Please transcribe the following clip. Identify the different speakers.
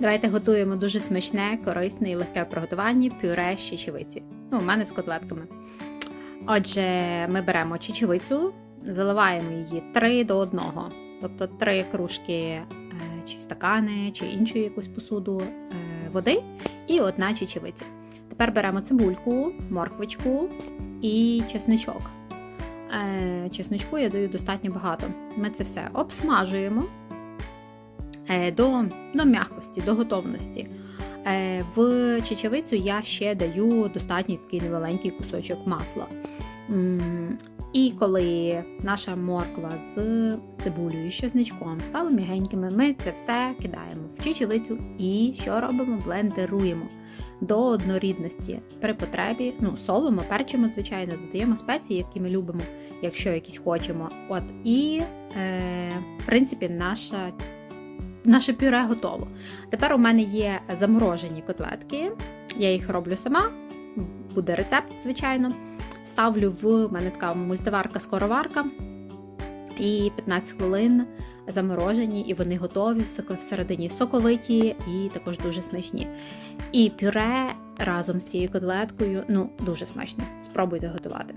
Speaker 1: Давайте готуємо дуже смачне, корисне і легке в приготуванні пюре з чечевиці. Ну, у мене з котлетками. Отже, ми беремо чечевицю, заливаємо її 3 до 1, тобто 3 кружки е, чи стакани, чи іншу якусь посуду е, води і одна чечевиця. Тепер беремо цибульку, морквочку і чесничок. Е, Чесничку я даю достатньо багато. Ми це все обсмажуємо до, до м'якості, до готовності. Е, В чечевицю я ще даю достатній такий невеленький кусочок масла. І коли наша морква з цибулею чесничком стали м'ягенькими, ми це все кидаємо в чечевицю і що робимо? Блендеруємо до однорідності. При потребі ну, солимо, перчимо, звичайно, додаємо спеції, які ми любимо, якщо якісь хочемо. От і е, в принципі наша. Наше пюре готово. Тепер у мене є заморожені котлетки. Я їх роблю сама. Буде рецепт, звичайно. Ставлю в мене така мультиварка-скороварка. І 15 хвилин заморожені, і вони готові всередині соковиті і також дуже смачні. І пюре разом з цією котлеткою ну дуже смачно. Спробуйте готувати.